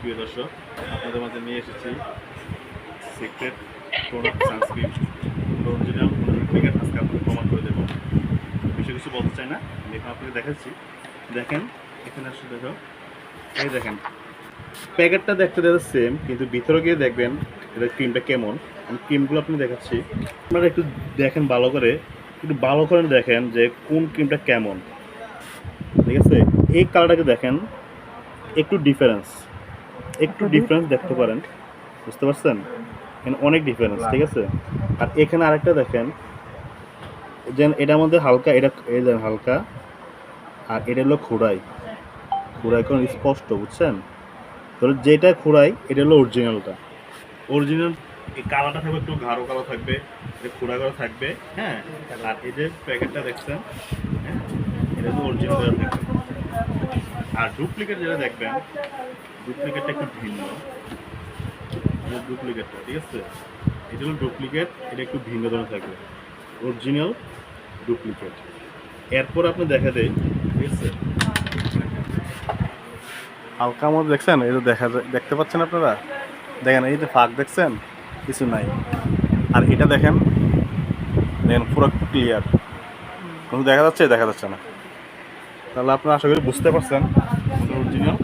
প্রিয় দর্শক, আপনাদের মাঝে নিয়ে এসেছি secret product sunscreen original duplicate আজকে আপনাকে প্রমাণ করে দেবো। বেশি কিছু বলতে চাই না দেখুন আপনাকে দেখাচ্ছি। দেখেন, এখানে আসলে দেখো, এই দেখেন, প্যাকেটটা দেখতে দেখতে সেম কিন্তু ভিতরে গিয়ে দেখবেন এটা ক্রিমটা কেমন। আমি ক্রিমগুলো আপনি দেখাচ্ছি। আপনারা একটু দেখেন ভালো করে, একটু ভালো করে দেখেন যে কোন ক্রিমটা কেমন। ঠিক আছে? এই কালারটাকে দেখেন, একটু ডিফারেন্স একটু ডিফারেন্স দেখতে পারেন। বুঝতে পারছেন? এখানে অনেক ডিফারেন্স ঠিক আছে? আর এখানে আরেকটা দেখেন। যেন এটার মধ্যে হালকা, এটা এই দেখেন হালকা, আর এটা হলো খোড়াই। খোড়াই কোন স্পষ্ট, বুঝছেন? তাহলে যেটা খোড়াই, এটা হলো অরিজিনালটা অরিজিনাল এই কালারটা থাকবে একটু গাঢ় কালো থাকবে খোড়া কালো থাকবে হ্যাঁ? আর এই যে প্যাকেটটা দেখছেন হ্যাঁ? এটা হলো অরিজিনাল আর ডুপ্লিকেট যেটা দেখবেন ডুপ্লিকেটটা একটু ভিন্ন। ডুপ্লিকেটটা ঠিক আছে? এটা হলো ডুপ্লিকেট এটা একটু ভিন্ন ধরনের থাকবে। অরিজিনাল ডুপ্লিকেট এরপর আপনি দেখা দেয় ঠিক আছে? হালকা মধ্যে দেখছেন? যে দেখা দেখতে পাচ্ছেন আপনারা? দেখেন, এই যে ফাঁক দেখছেন? কিছু নাই। আর এটা দেখেন দেখেন পুরো ক্লিয়ার কোনো দেখা যাচ্ছে? দেখা যাচ্ছে না। তাহলে আপনারা আশা করি বুঝতে পারছেন। অরিজিনাল